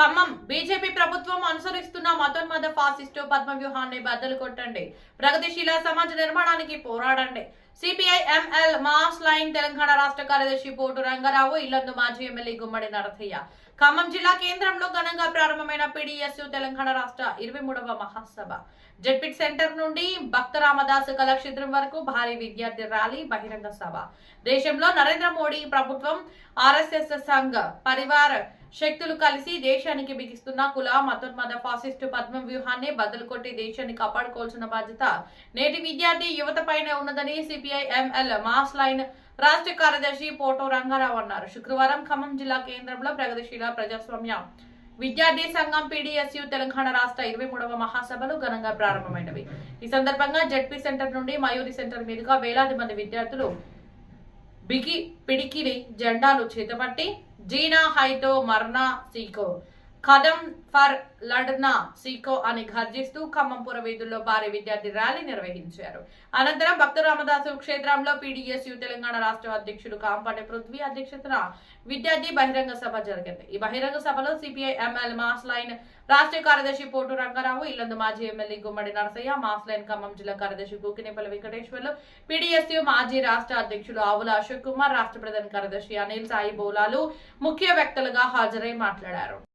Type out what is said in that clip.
Khammam. BJP ప్రభుత్వం అనుసరిస్తున్న మతోన్మద fascist Padma వ్యూహాన్ని బద్దలు కొట్టండి. ప్రగతిశీల సమాజ నిర్మాణానికి పోరాడండి. CPI ML mass line Telangana రాష్ట్ర కార్యదర్శి పోటు రంగారావు ఇల్లందు మాజీ ఎమ్మెల్యే గుమ్మడి నరసయ్య. ఖమ్మం జిల్లా కేంద్రంలో ఘనంగా ప్రారంభమైన పిడిఎస్యు తెలంగాణ రాష్ట్ర ఇరవై మూడవ మహాసభ. జడ్పిట్ సెంటర్ నుండి భక్త రామదాస్ కళాక్షేత్రం వరకు భారీ విద్యార్థి ర్యాలీ బహిరంగ సభ. దేశంలో నరేంద్ర మోడీ ప్రభుత్వం ఆర్ఎస్ఎస్ సంఘ్ పరివార్ శక్తులు కలిసి దేశానికి బిగిస్తున్న కుల మతోన్మద ఫాసిస్టు పద్మ వ్యూహాన్ని బదులు కొట్టి దేశాన్ని కాపాడుకోవాల్సిన బాధ్యత నేటి విద్యార్థి యువత పైన ఉన్నదని సిపిఐ ఎంఎల్ మాస్ లైన్ రాష్ట్ర కార్యదర్శి పోటో రంగారావు అన్నారు. శుక్రవారం ఖమ్మం జిల్లా కేంద్రంలో ప్రగతిశీల ప్రజాస్వామ్య విద్యార్థి సంఘం పీడీఎస్యు తెలంగాణ రాష్ట్ర ఇరవై మూడవ మహాసభలు ఘనంగా ప్రారంభమైనవి. ఈ సందర్భంగా జడ్పీ సెంటర్ నుండి మయూరి సెంటర్ మీదుగా వేలాది మంది విద్యార్థులు బిగి పిడికిలి జెండాలు చేతపట్టి జీనా హైతో మర్నా సీకో. కదం ఫర్ లడ్నా సీకో అని గర్జిస్తూ ఖమ్మంపుర వీధుల్లో భారీ విద్యార్థి ర్యాలీ నిర్వహించారు. అనంతరం భక్త రామదాసు క్షేత్రంలో పీడీఎస్యు తెలంగాణ రాష్ట్ర అధ్యక్షుడు కాంపాటి పృథ్వీ అధ్యక్షతన విద్యార్థి బహిరంగ సభ జరిగింది. ఈ బహిరంగ సభలో సిపిఐ ఎంఎల్ మాస్ లైన్ రాష్ట్ర కార్యదర్శి పోటు రంగారావు ఇల్లందు మాజీ MLA Gummadi Narasaiah mass line Khammam జిల్లా కార్యదర్శి కూకినేపల్లి వెంకటేశ్వర్లు పీడీఎస్యు మాజీ రాష్ట్ర అధ్యక్షులు ఆవుల అశోక్ కుమార్ రాష్ట్ర ప్రధాన కార్యదర్శి అనిల్ సాయి బోలాలు ముఖ్య వ్యక్తులుగా హాజరై మాట్లాడారు.